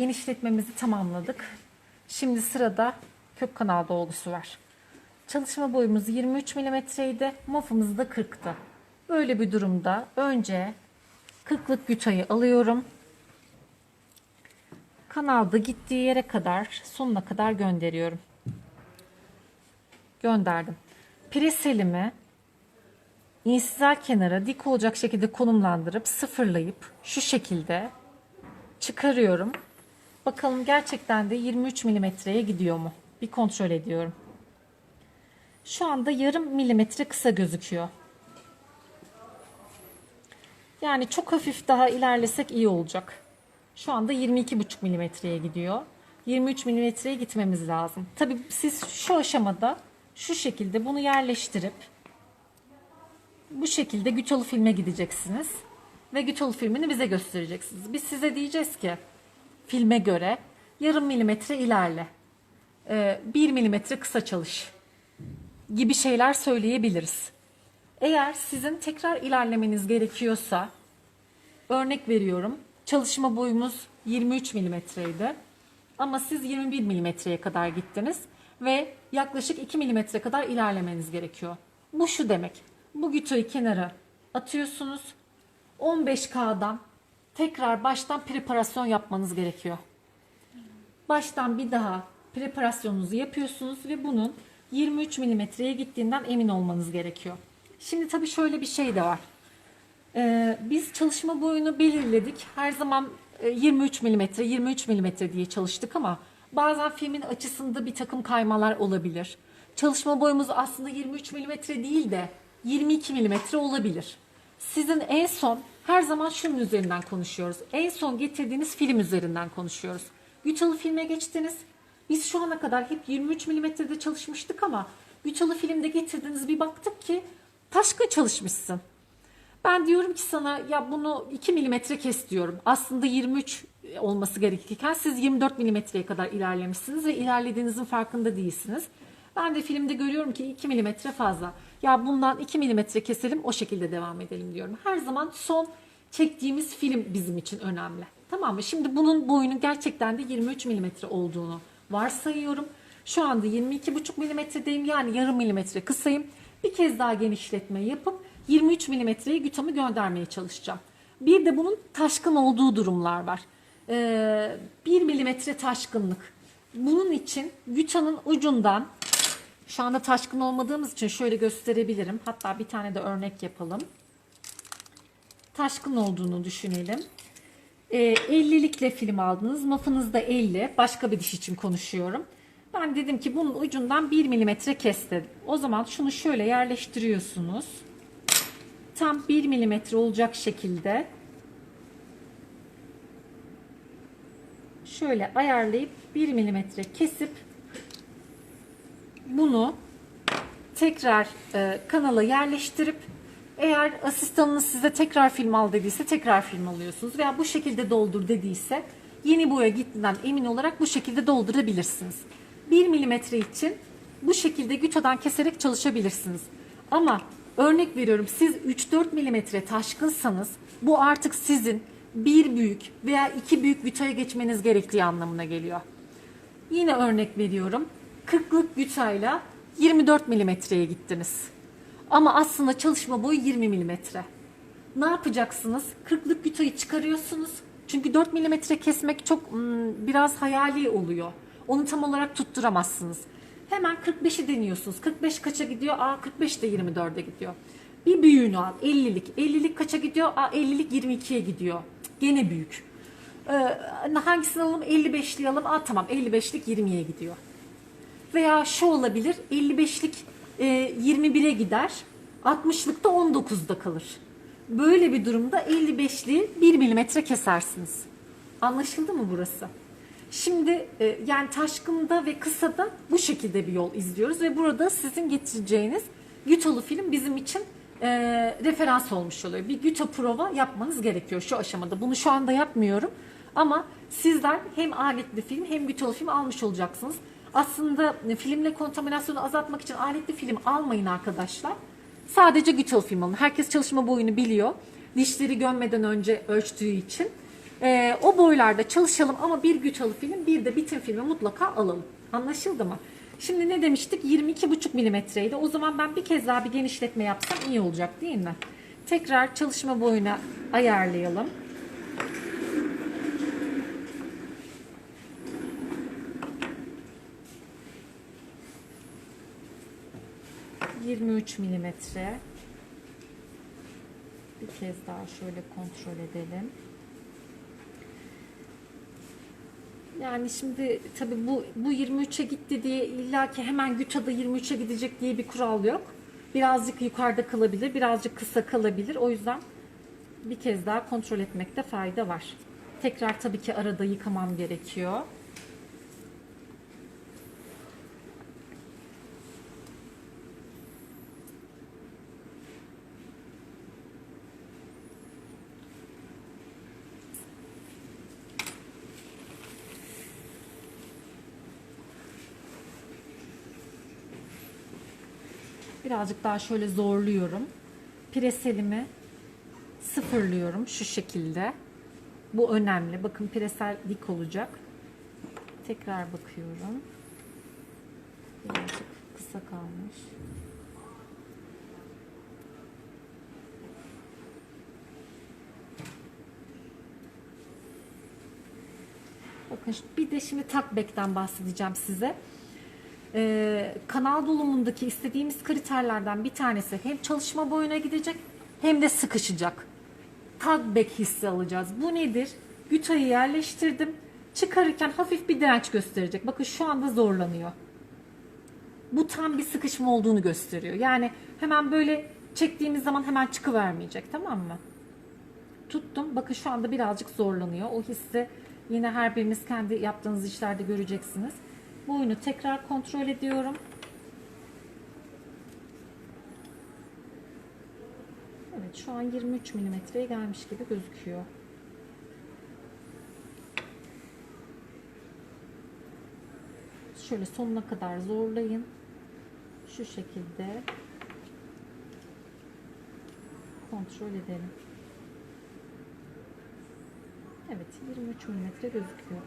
Genişletmemizi tamamladık. Şimdi sırada kök kanal dolgusu var. Çalışma boyumuz 23 mm idi. Mofumuz da 40'tı. Böyle bir durumda önce 40'lık gütayı alıyorum. Kanalda gittiği yere kadar sonuna kadar gönderiyorum. Gönderdim. Preselimi insizal kenara dik olacak şekilde konumlandırıp sıfırlayıp şu şekilde çıkarıyorum. Bakalım gerçekten de 23 milimetreye gidiyor mu? Bir kontrol ediyorum. Şu anda yarım milimetre kısa gözüküyor. Yani çok hafif daha ilerlesek iyi olacak. Şu anda 22,5 milimetreye gidiyor. 23 milimetreye gitmemiz lazım. Tabii siz şu aşamada şu şekilde bunu yerleştirip bu şekilde güçalı filme gideceksiniz. Ve güçalı filmini bize göstereceksiniz. Biz size diyeceğiz ki filme göre yarım milimetre ilerle. Ee, 1 milimetre kısa çalış gibi şeyler söyleyebiliriz. Eğer sizin tekrar ilerlemeniz gerekiyorsa örnek veriyorum çalışma boyumuz 23 milimetreydi ama siz 21 milimetreye kadar gittiniz ve yaklaşık 2 milimetre kadar ilerlemeniz gerekiyor. Bu şu demek bu gütoyu kenara atıyorsunuz 15K'dan tekrar baştan preparasyon yapmanız gerekiyor. Baştan bir daha preparasyonunuzu yapıyorsunuz ve bunun 23 milimetreye gittiğinden emin olmanız gerekiyor. Şimdi tabii şöyle bir şey de var. Ee, biz çalışma boyunu belirledik. Her zaman e, 23 milimetre, 23 milimetre diye çalıştık ama bazen filmin açısında bir takım kaymalar olabilir. Çalışma boyumuz aslında 23 milimetre değil de 22 milimetre olabilir. Sizin en son her zaman şunun üzerinden konuşuyoruz. En son getirdiğiniz film üzerinden konuşuyoruz. Güçalı filme geçtiniz. Biz şu ana kadar hep 23 milimetrede çalışmıştık ama Güçalı filmde getirdiniz bir baktık ki taşkın çalışmışsın. Ben diyorum ki sana ya bunu 2 milimetre kes diyorum. Aslında 23 olması gerekirken siz 24 milimetreye kadar ilerlemişsiniz ve ilerlediğinizin farkında değilsiniz. Ben de filmde görüyorum ki 2 milimetre fazla. Ya bundan 2 milimetre keselim o şekilde devam edelim diyorum. Her zaman son çektiğimiz film bizim için önemli. Tamam mı? Şimdi bunun boyunun gerçekten de 23 milimetre olduğunu varsayıyorum. Şu anda 22,5 milimetredeyim yani yarım milimetre kısayım. Bir kez daha genişletme yapıp 23 milimetreye gütamı göndermeye çalışacağım. Bir de bunun taşkın olduğu durumlar var. Ee, 1 milimetre taşkınlık. Bunun için gütanın ucundan şu anda taşkın olmadığımız için şöyle gösterebilirim. Hatta bir tane de örnek yapalım. Taşkın olduğunu düşünelim. Ee, 50'likle film aldınız. Mafınız da 50. Başka bir diş için konuşuyorum. Ben dedim ki bunun ucundan 1 milimetre kes. O zaman şunu şöyle yerleştiriyorsunuz. Tam 1 milimetre olacak şekilde şöyle ayarlayıp 1 milimetre kesip bunu tekrar e, kanala yerleştirip eğer asistanınız size tekrar film al dediyse tekrar film alıyorsunuz veya bu şekilde doldur dediyse yeni boya gittiğinden emin olarak bu şekilde doldurabilirsiniz. 1 milimetre için bu şekilde güçadan keserek çalışabilirsiniz. Ama örnek veriyorum siz 3-4 milimetre taşkınsanız bu artık sizin bir büyük veya iki büyük güçaya geçmeniz gerektiği anlamına geliyor. Yine örnek veriyorum. 40'lık güçayla 24 milimetreye gittiniz. Ama aslında çalışma boyu 20 milimetre. Ne yapacaksınız? 40'lık güçayı çıkarıyorsunuz. Çünkü 4 milimetre kesmek çok hmm, biraz hayali oluyor. Onu tam olarak tutturamazsınız. Hemen 45'i deniyorsunuz. 45 kaça gidiyor? Aa 45 de 24'e gidiyor. Bir büyüğünü al. 50'lik. 50'lik kaça gidiyor? Aa 50'lik 22'ye gidiyor. Gene büyük. Ee, hangisini alalım? 55'li alalım. Aa tamam 55'lik 20'ye gidiyor. Veya şu olabilir 55'lik e, 21'e gider 60'lık da 19'da kalır. Böyle bir durumda 55'li 1 milimetre kesersiniz. Anlaşıldı mı burası? Şimdi e, yani taşkında ve kısada bu şekilde bir yol izliyoruz ve burada sizin getireceğiniz Gütalı film bizim için e, referans olmuş oluyor. Bir Güta prova yapmanız gerekiyor şu aşamada. Bunu şu anda yapmıyorum ama sizler hem aletli film hem Gütalı film almış olacaksınız. Aslında filmle kontaminasyonu azaltmak için aletli film almayın arkadaşlar. Sadece güçalı film alın. Herkes çalışma boyunu biliyor. Dişleri gömmeden önce ölçtüğü için. Ee, o boylarda çalışalım ama bir güç alı film bir de bitim filmi mutlaka alalım. Anlaşıldı mı? Şimdi ne demiştik? 22,5 milimetreydi. O zaman ben bir kez daha bir genişletme yapsam iyi olacak değil mi? Tekrar çalışma boyuna ayarlayalım. ...23 milimetre. Bir kez daha şöyle kontrol edelim. Yani şimdi tabii bu bu 23'e gitti diye illa ki hemen GÜTA'da 23'e gidecek diye bir kural yok. Birazcık yukarıda kalabilir, birazcık kısa kalabilir. O yüzden bir kez daha kontrol etmekte fayda var. Tekrar tabii ki arada yıkamam gerekiyor. Birazcık daha şöyle zorluyorum. Preselimi sıfırlıyorum şu şekilde. Bu önemli. Bakın presel dik olacak. Tekrar bakıyorum. Birazcık kısa kalmış. Bakın bir de şimdi takbekten bahsedeceğim size. Ee, kanal dolumundaki istediğimiz kriterlerden bir tanesi hem çalışma boyuna gidecek hem de sıkışacak. Tagbek hissi alacağız. Bu nedir? Gütayı yerleştirdim. Çıkarırken hafif bir direnç gösterecek. Bakın şu anda zorlanıyor. Bu tam bir sıkışma olduğunu gösteriyor. Yani hemen böyle çektiğimiz zaman hemen çıkıvermeyecek tamam mı? Tuttum. Bakın şu anda birazcık zorlanıyor. O hissi yine her biriniz kendi yaptığınız işlerde göreceksiniz. Boyunu tekrar kontrol ediyorum. Evet şu an 23 milimetreye gelmiş gibi gözüküyor. Şöyle sonuna kadar zorlayın. Şu şekilde kontrol edelim. Evet 23 milimetre gözüküyor.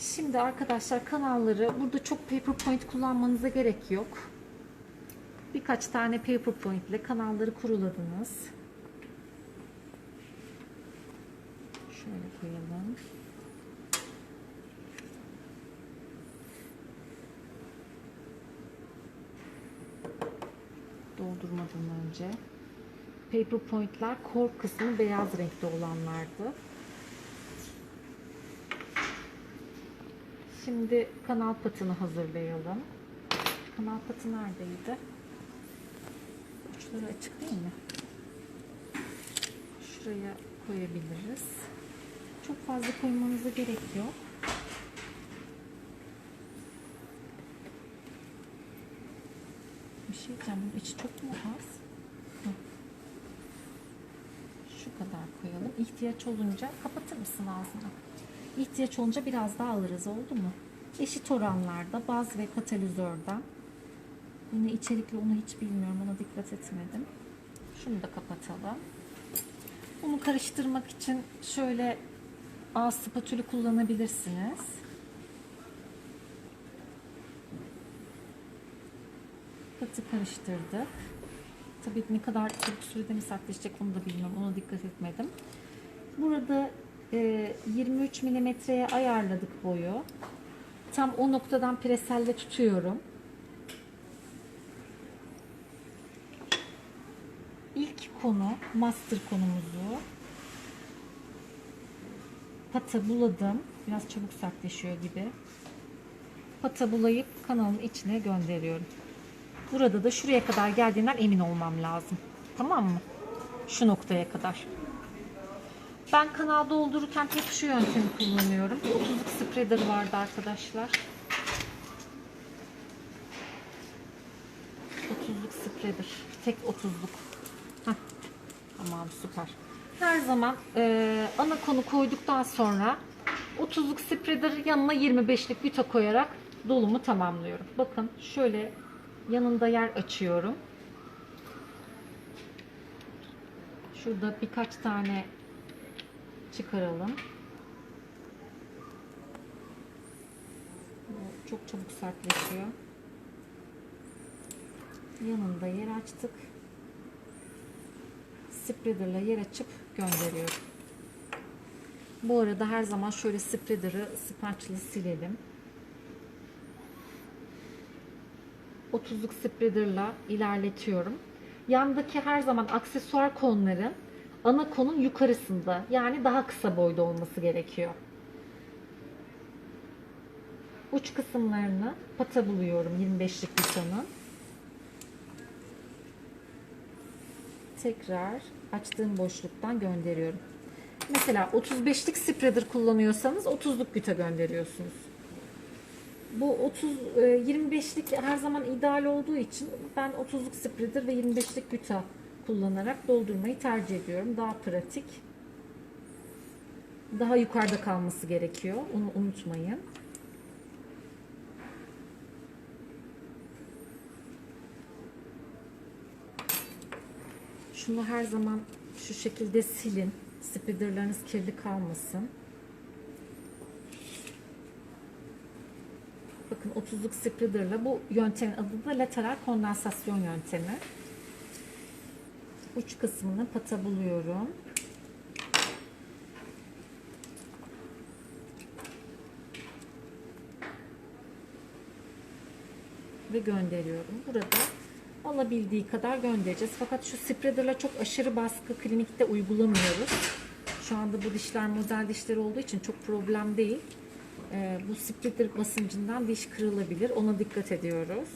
Şimdi arkadaşlar kanalları burada çok paper point kullanmanıza gerek yok. Birkaç tane paper point ile kanalları kuruladınız. Şöyle koyalım. Doldurmadan önce. Paper pointler core kısmı beyaz renkte olanlardı. Şimdi kanal patını hazırlayalım. Kanal patı neredeydi? Uçları açık değil mi? Şuraya koyabiliriz. Çok fazla koymanıza gerek yok. Bir şey diyeceğim. Bunun içi çok mu az? Şu kadar koyalım. İhtiyaç olunca kapatır mısın ağzını? İhtiyaç olunca biraz daha alırız oldu mu? Eşit oranlarda baz ve katalizörden. Yine içerikli onu hiç bilmiyorum. Ona dikkat etmedim. Şunu da kapatalım. Bunu karıştırmak için şöyle ağız spatülü kullanabilirsiniz. Katı karıştırdık. Tabii ne kadar çabuk sürede mi sertleşecek onu da bilmiyorum. Ona dikkat etmedim. Burada e, 23 milimetreye ayarladık boyu. Tam o noktadan preselle tutuyorum. İlk konu master konumuzu pata buladım. Biraz çabuk sertleşiyor gibi. Pata bulayıp kanalın içine gönderiyorum. Burada da şuraya kadar geldiğinden emin olmam lazım. Tamam mı? Şu noktaya kadar. Ben kanal doldururken hep şu yöntemi kullanıyorum. 30'luk spreader vardı arkadaşlar. 30'luk spreader. Tek 30'luk. Heh. Tamam süper. Her zaman e, ana konu koyduktan sonra 30'luk spreader yanına 25'lik büte koyarak dolumu tamamlıyorum. Bakın şöyle yanında yer açıyorum. Şurada birkaç tane çıkaralım. Çok çabuk sertleşiyor. Yanında yer açtık. Spreader'la yer açıp gönderiyorum. Bu arada her zaman şöyle spreader'ı spatula silelim. 30'luk spreader'la ilerletiyorum. Yandaki her zaman aksesuar konların ana konun yukarısında yani daha kısa boyda olması gerekiyor. Uç kısımlarını pata buluyorum 25'lik bitonun. Tekrar açtığım boşluktan gönderiyorum. Mesela 35'lik spreader kullanıyorsanız 30'luk büte gönderiyorsunuz. Bu 30 e, 25'lik her zaman ideal olduğu için ben 30'luk spreader ve 25'lik büta kullanarak doldurmayı tercih ediyorum. Daha pratik. Daha yukarıda kalması gerekiyor. Onu unutmayın. Şunu her zaman şu şekilde silin. Spreaderlarınız kirli kalmasın. Bakın 30'luk spreaderla bu yöntemin adı da lateral kondansasyon yöntemi. Uç kısmını pata buluyorum. Ve gönderiyorum. Burada alabildiği kadar göndereceğiz. Fakat şu spreaderla çok aşırı baskı klinikte uygulamıyoruz. Şu anda bu dişler model dişleri olduğu için çok problem değil. Ee, bu spreader basıncından diş kırılabilir. Ona dikkat ediyoruz.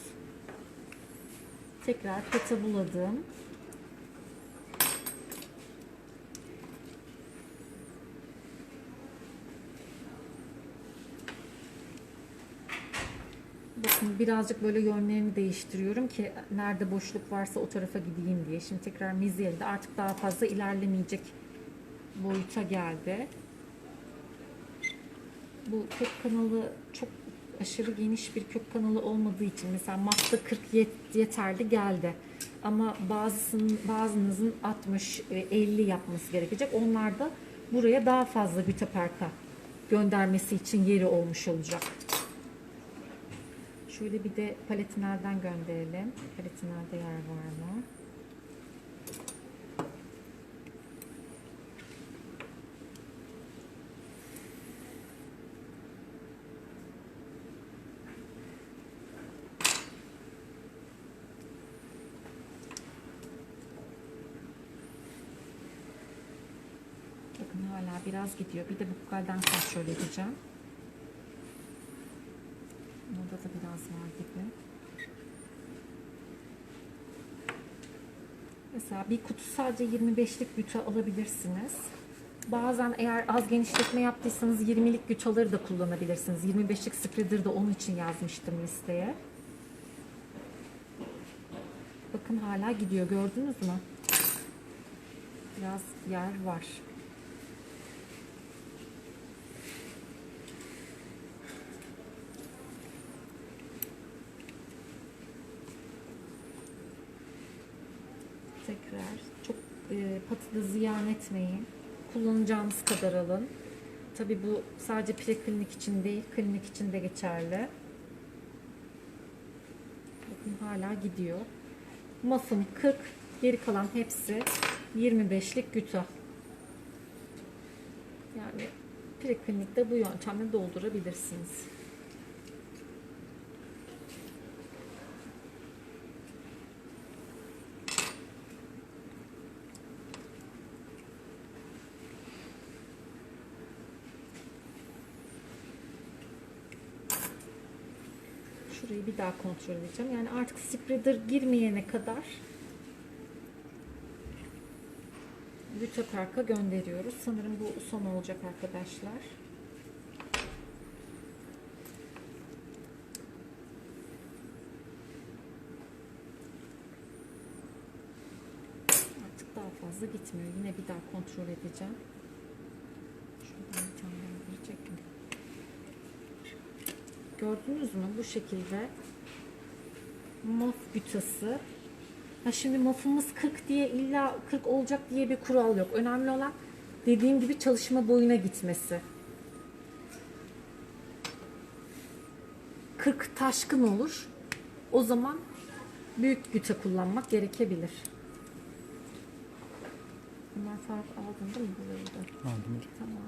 Tekrar pata buladım. Bakın birazcık böyle yönlerini değiştiriyorum ki nerede boşluk varsa o tarafa gideyim diye. Şimdi tekrar mizyeli artık daha fazla ilerlemeyecek boyuta geldi. Bu kök kanalı çok aşırı geniş bir kök kanalı olmadığı için mesela matta 40 yet- yeterli geldi. Ama bazısının bazınızın 60 e, 50 yapması gerekecek. Onlar da buraya daha fazla bütaperka göndermesi için yeri olmuş olacak. Şöyle bir de paletinelden gönderelim. Paletinelde yer var mı? Bakın hala biraz gidiyor. Bir de bukkalden kontrol edeceğim. Da biraz var gibi. Mesela bir kutu sadece 25'lik güç alabilirsiniz. Bazen eğer az genişletme yaptıysanız 20'lik güçaları da kullanabilirsiniz. 25'lik spreader da onun için yazmıştım listeye. Bakın hala gidiyor gördünüz mü? Biraz yer var. Tekrar çok e, patıda ziyan etmeyin. Kullanacağınız kadar alın. Tabi bu sadece preklinik için değil, klinik için de geçerli. Bakın hala gidiyor. Mafım 40, geri kalan hepsi 25'lik güta. Yani preklinikte bu yöntemle doldurabilirsiniz. Şurayı bir daha kontrol edeceğim. Yani artık spreader girmeyene kadar Vüteperk'a gönderiyoruz. Sanırım bu son olacak arkadaşlar. Artık daha fazla gitmiyor. Yine bir daha kontrol edeceğim. Şuradan bir tane daha girecek mi? Gördünüz mü? Bu şekilde maf bütası Ha şimdi mafımız 40 diye illa 40 olacak diye bir kural yok. Önemli olan dediğim gibi çalışma boyuna gitmesi. 40 taşkın olur. O zaman büyük güte kullanmak gerekebilir. Ömer Faruk aldın değil mi? Aldım. Tamam.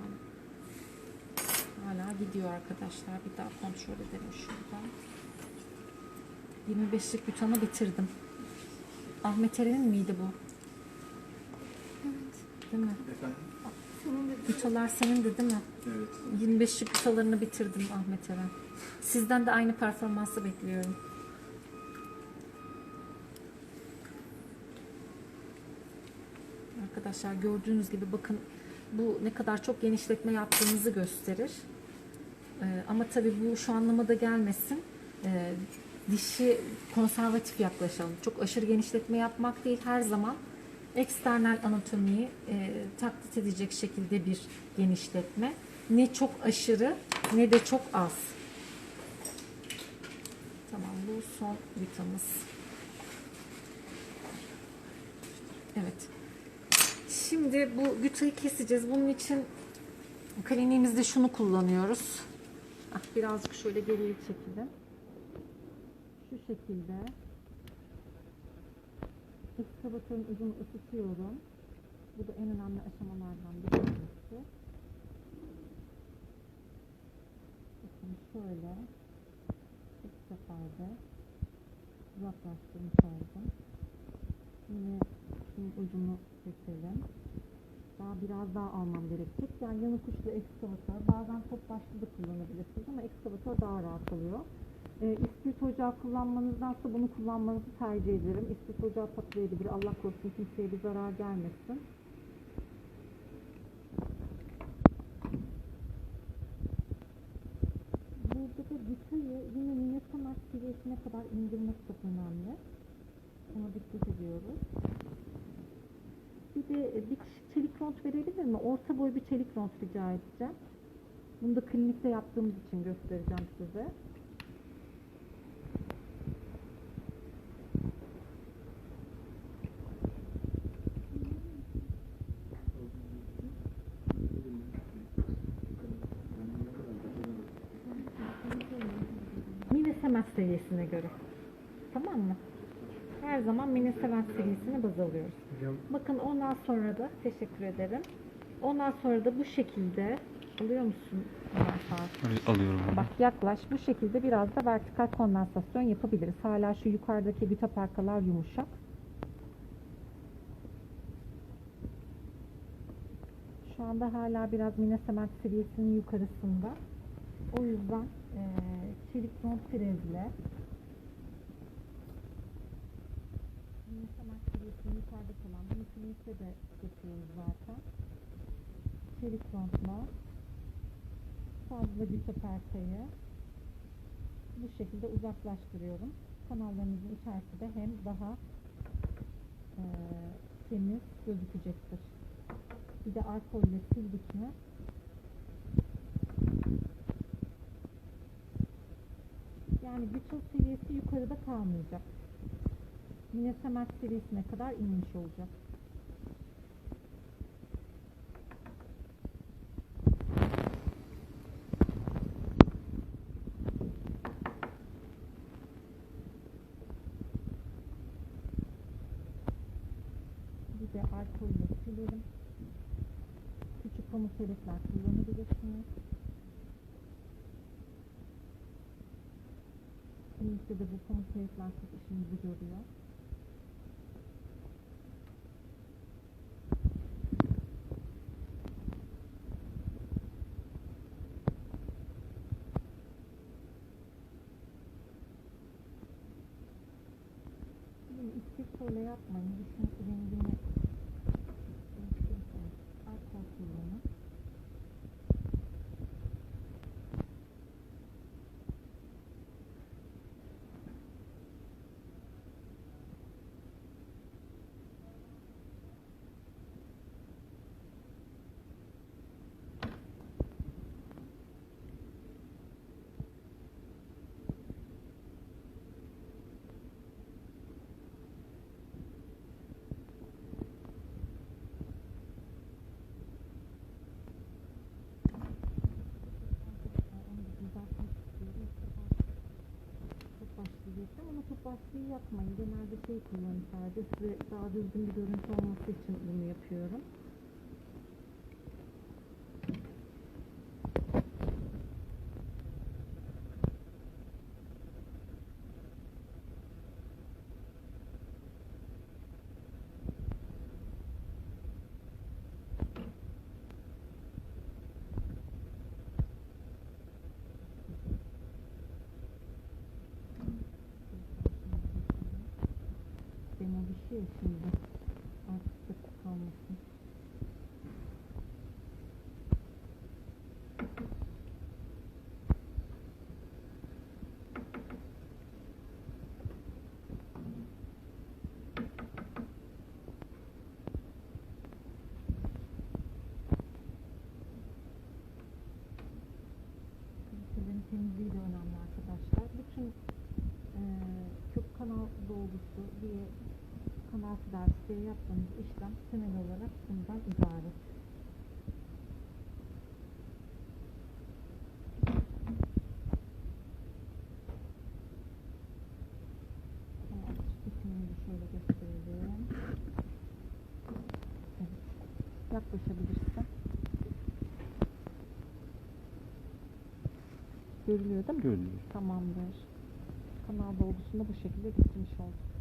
Hala gidiyor arkadaşlar. Bir daha kontrol edelim şuradan. 25'lik butanı bitirdim. Ahmet Eren'in miydi bu? Değil mi? Efendim? Butalar senin de değil mi? Evet. 25'lik butalarını bitirdim Ahmet Eren. Sizden de aynı performansı bekliyorum. Arkadaşlar gördüğünüz gibi bakın bu ne kadar çok genişletme yaptığınızı gösterir. Ee, ama tabii bu şu anlamada gelmesin. Ee, dişi konservatif yaklaşalım. Çok aşırı genişletme yapmak değil her zaman eksternal anatomiyi e, taklit edecek şekilde bir genişletme. Ne çok aşırı ne de çok az. Tamam bu son vitamız. Evet. Şimdi bu gütayı keseceğiz. Bunun için kliniğimizde şunu kullanıyoruz. Ah, birazcık şöyle geriye çekelim. Şu şekilde. Ekskavatörün ucunu ısıtıyorum. Bu da en önemli aşamalardan bir tanesi. Bakın şöyle. İlk seferde uzaklaştırmış oldum. Yine şunun ucunu keselim. Daha biraz daha almam gerekecek. Yani yanı kuşlu ekskavatör. Bazen top başlı da kullanabilirsiniz ama ekskavatör daha rahat oluyor. E, isprit ocağı kullanmanızdansa bunu kullanmanızı tercih ederim. İsprit ocağı patlayabilir. Allah korusun kimseye bir zarar gelmesin. Burada da gütayı yine minnesamak seviyesine kadar indirmek çok önemli. Ona dikkat ediyoruz. Bir de bir kişi çelik ront verebilir mi? Orta boy bir çelik ront rica edeceğim. Bunu da klinikte yaptığımız için göstereceğim size. Mine Semes seviyesine göre. Tamam mı? Her zaman Mine Semes seviyesine baz alıyoruz. Hocam Bakın ondan sonra da teşekkür ederim. Ondan sonra da bu şekilde alıyor musun? Alıyorum hocam. Bak yaklaş. Bu şekilde biraz da vertikal kondansasyon yapabiliriz. Hala şu yukarıdaki güte parkalar yumuşak. Şu anda hala biraz minesement seviyesinin yukarısında. O yüzden eee çelik ront frezle seviyesinin yukarıda kalan bunu klinikte de yapıyoruz zaten. Çelik rontla fazla güç parçayı bu şekilde uzaklaştırıyorum. Kanallarınızın içerisi de hem daha eee, temiz gözükecektir. Bir de alkolle sildik mi yani bütün seviyesi yukarıda kalmayacak. Yine semt seviyesine kadar inmiş olacak. Bir de alkolle silelim. Küçük pamuk peletler kullanabilirsiniz. Klinikte de bu pamuk peletler çok işimizi görüyor. Yapmayın. Genelde şey kullanın sadece size daha düzgün bir görüntü olması için bunu yapıyorum. Demo bir şey ya şimdi. Artık kalmasın. Temizliği de önemli arkadaşlar. Bütün eee kök kanal dolgusu diye kanal diye yaptığımız işlem temel olarak bundan ibaret. Yaklaşabilirsin. Görülüyor değil mi? Görülüyor. Tamamdır. Kanal dolgusunu bu şekilde bitirmiş olduk.